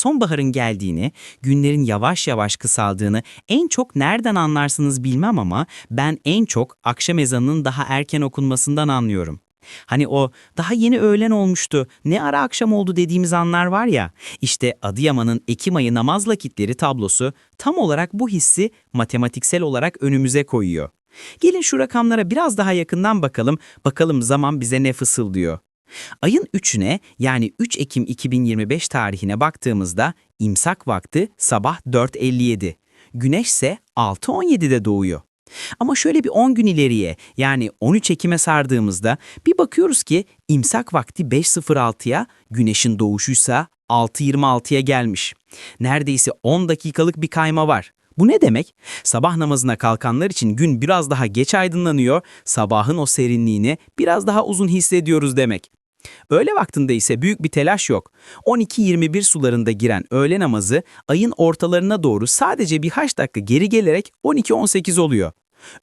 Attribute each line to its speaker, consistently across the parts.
Speaker 1: sonbaharın geldiğini, günlerin yavaş yavaş kısaldığını en çok nereden anlarsınız bilmem ama ben en çok akşam ezanının daha erken okunmasından anlıyorum. Hani o daha yeni öğlen olmuştu, ne ara akşam oldu dediğimiz anlar var ya, işte Adıyaman'ın Ekim ayı namaz vakitleri tablosu tam olarak bu hissi matematiksel olarak önümüze koyuyor. Gelin şu rakamlara biraz daha yakından bakalım, bakalım zaman bize ne fısıldıyor. Ayın 3'üne yani 3 Ekim 2025 tarihine baktığımızda imsak vakti sabah 4.57. Güneş ise 6.17'de doğuyor. Ama şöyle bir 10 gün ileriye yani 13 Ekim'e sardığımızda bir bakıyoruz ki imsak vakti 5.06'ya, güneşin doğuşuysa 6.26'ya gelmiş. Neredeyse 10 dakikalık bir kayma var. Bu ne demek? Sabah namazına kalkanlar için gün biraz daha geç aydınlanıyor, sabahın o serinliğini biraz daha uzun hissediyoruz demek. Öğle vaktinde ise büyük bir telaş yok. 12-21 sularında giren öğle namazı ayın ortalarına doğru sadece birkaç dakika geri gelerek 12-18 oluyor.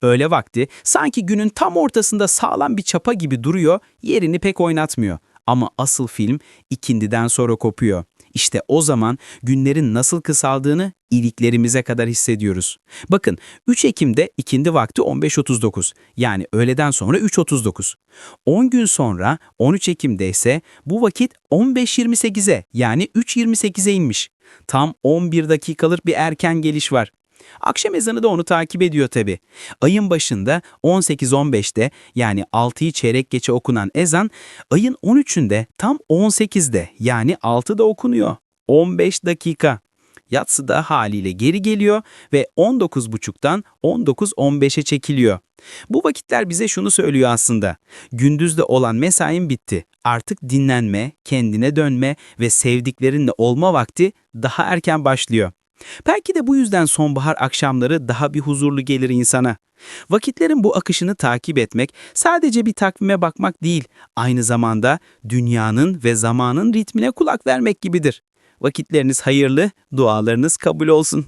Speaker 1: Öğle vakti sanki günün tam ortasında sağlam bir çapa gibi duruyor, yerini pek oynatmıyor. Ama asıl film ikindiden sonra kopuyor. İşte o zaman günlerin nasıl kısaldığını iliklerimize kadar hissediyoruz. Bakın 3 Ekim'de ikindi vakti 15.39 yani öğleden sonra 3.39. 10 gün sonra 13 Ekim'de ise bu vakit 15.28'e yani 3.28'e inmiş. Tam 11 dakikalık bir erken geliş var. Akşam ezanı da onu takip ediyor tabi. Ayın başında 18-15'te yani 6'yı çeyrek geçe okunan ezan, ayın 13'ünde tam 18'de yani 6'da okunuyor. 15 dakika. Yatsı da haliyle geri geliyor ve 19.30'dan 19.15'e çekiliyor. Bu vakitler bize şunu söylüyor aslında. Gündüzde olan mesain bitti. Artık dinlenme, kendine dönme ve sevdiklerinle olma vakti daha erken başlıyor. Belki de bu yüzden sonbahar akşamları daha bir huzurlu gelir insana. Vakitlerin bu akışını takip etmek sadece bir takvime bakmak değil, aynı zamanda dünyanın ve zamanın ritmine kulak vermek gibidir. Vakitleriniz hayırlı, dualarınız kabul olsun.